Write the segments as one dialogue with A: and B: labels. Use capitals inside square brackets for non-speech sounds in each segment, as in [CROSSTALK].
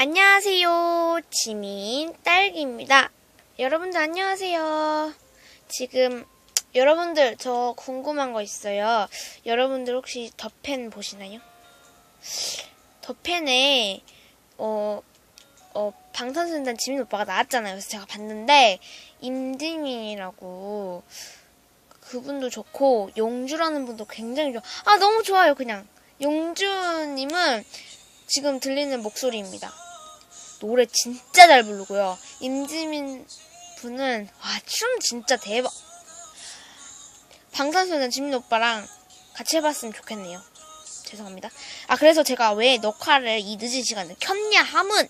A: 안녕하세요. 지민 딸기입니다. 여러분들 안녕하세요. 지금 여러분들 저 궁금한 거 있어요. 여러분들 혹시 더팬 보시나요? 더팬에 어, 어, 방탄소년단 지민 오빠가 나왔잖아요. 그래서 제가 봤는데 임지민이라고 그분도 좋고 용주라는 분도 굉장히 좋아. 아 너무 좋아요. 그냥 용주님은 지금 들리는 목소리입니다. 노래 진짜 잘 부르고요. 임지민 분은 와 춤 진짜 대박. 방탄소년단 지민 오빠랑 같이 해봤으면 좋겠네요. 죄송합니다. 아 그래서 제가 왜 녹화를 이 늦은 시간에 켰냐 함은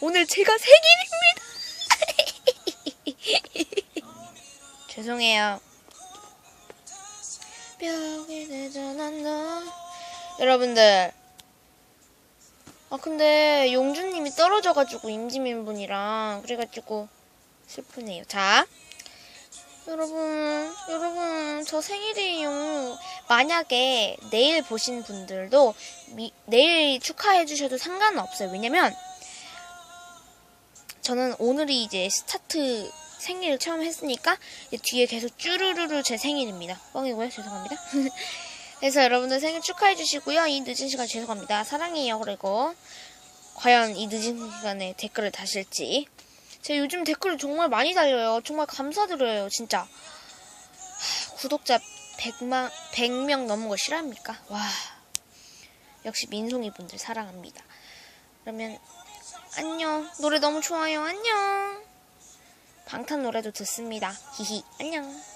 A: 오늘 제가 생일입니다. [LAUGHS] 죄송해요. 여러분들 아 근데 용주님이 떨어져가지고 임지민 분이랑 그래가지고 슬프네요. 자 여러분 여러분 저 생일이에요. 만약에 내일 보신 분들도 미- 내일 축하해 주셔도 상관은 없어요. 왜냐면 저는 오늘이 이제 스타트 생일을 처음 했으니까 뒤에 계속 쭈루루루 제 생일입니다. 뻥이고요. 죄송합니다. [LAUGHS] 그래서 여러분들 생일 축하해 주시고요. 이 늦은 시간 죄송합니다. 사랑해요. 그리고 과연 이 늦은 시간에 댓글을 다실지. 제가 요즘 댓글을 정말 많이 달려요. 정말 감사드려요. 진짜. 하, 구독자 100만, 100명 넘은 거 싫어합니까? 와. 역시 민송이 분들 사랑합니다. 그러면 안녕. 노래 너무 좋아요. 안녕. 방탄 노래도 듣습니다. 히히. 안녕.